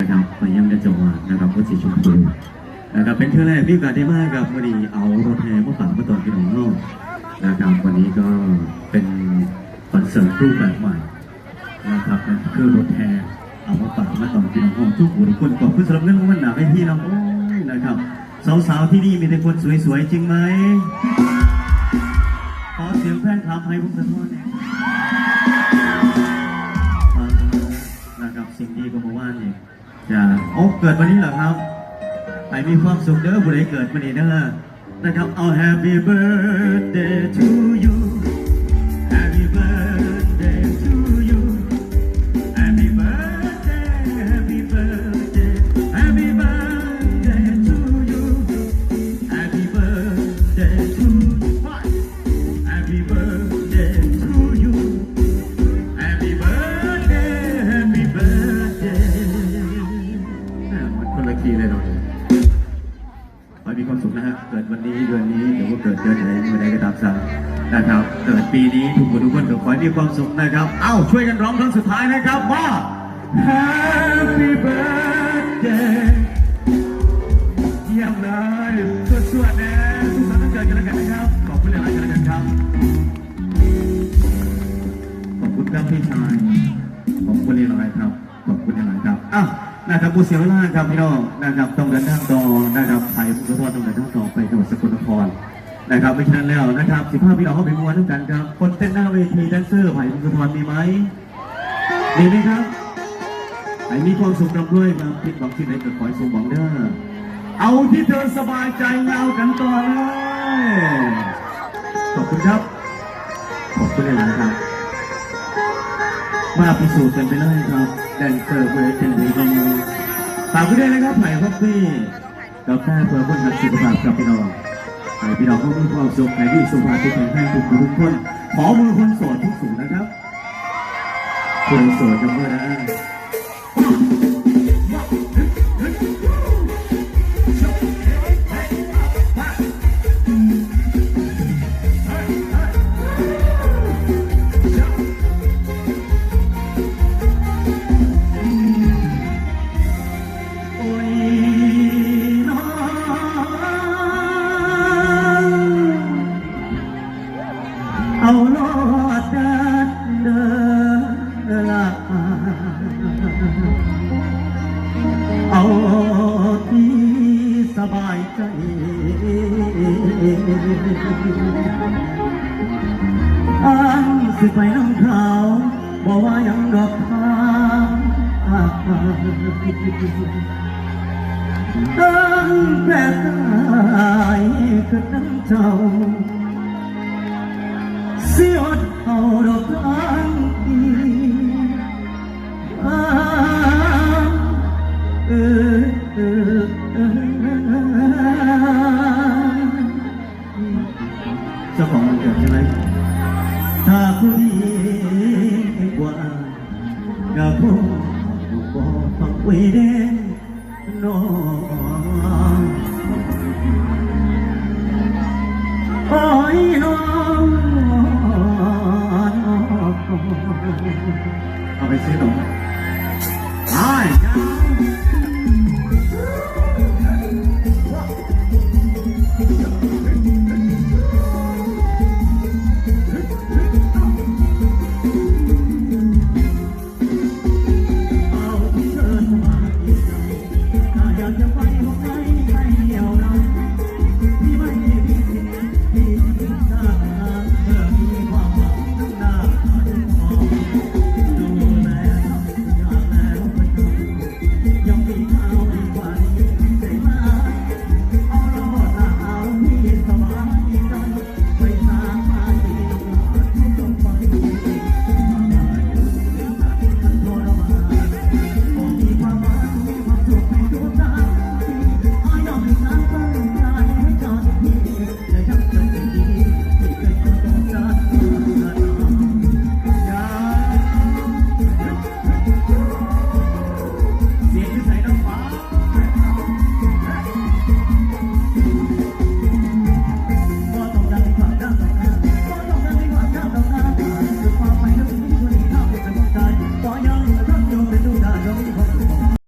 นะครับมาเยี่ยมได้จังหวัดนะครับวัดศรีชมพูนะครับเป็นเที่ยวแรกที่โอกาสได้มากครับวันนี้เอารถแห่มาฝากมาตอนพี่น้องเนอกนะครับวันนี้ก็เป็นคอนเสิร์ตรูปแบบใหม่นะครับนั่นคือรถแห่เอามาฝากมาตอนพี่น้องห้องทุกคนทุกคนขอบคุณสำหรับเรื่องวันหนาให้พี่น้องโอ้ยนะครับสาวๆที่นี่มีแต่คนสวยๆจริงไหมขอเสียงแฟนคลับให้ผมสะท้อนหน่อยนะครับสิ่งดีก็มาว่านี่ จะโอ้เกิดวันนี้เหรอครับไอมีความสุขเด้อบุรีเกิดวันนี้เด้อนะครับเอา Happy birthday to เดือนนี้หรือว่าเกิดเดือนไหนเมื่อใดก็ตามสั่งนะครับ เกิดปีนี้ทุกคนทุกคนก็ขอให้มีความสุขนะครับ เอ้าช่วยกันร้องครั้งสุดท้ายนะครับว่า Happy birthday เยี่ยมเลยสวดๆนะสุขสันต์วันเกิดกันแล้วกันนะครับ ขอบคุณหลายๆกันแล้วกันครับ ขอบคุณครับพี่ชาย ขอบคุณหลายๆครับ ขอบคุณหลายๆครับอะนะครับผู้เสียเวลาครับพี่น้องนะครับต้องเดินทางต่อนะครับไทยพุทธทอดต้องเดินทางต่อไปจังหวัดสกลนคร นะครับไม่ฉะนั้นแล้วนะครับสิบห้าพี่น้องเข้าไปมวนด้วยกันครับ คนเต้นหน้าเวทีแดนเซอร์ไผ่พุทธรมีไหมมีไหมครับไอ้มีความสุขกับด้วยครับคิดหวังที่ไหนก็ขอให้สมหวังเด้อเอาที่เธอสบายใจเงากันต่อเลยขอบคุณครับขอบคุณหลายๆครับ มาพิสูจน์กันไปเลยครับ แดนเซอร์เพื่อเป็นดีกำมือฝากไว้ด้วยนะครับไผ่คอฟฟี่กาแฟเพื่อคนทำสุขภาพกับพี่น้อง ไผ่พี่น้องก็มีความสุขในที่สุขภาพที่แข็งแรงทุกคนทุกคน ขอมือคนโสดทุกสูงนะครับคนโสดจำไว้นะ อ้างสิไปน้ำเขาบอกว่ายังดอกทางตั้งแต่กายคือน้ำเจ้าเสียดเอาดอกทาง ก็คงบอกฟังไว้เด่นน้องโอ้ยน้องเอาไปซื้อหนม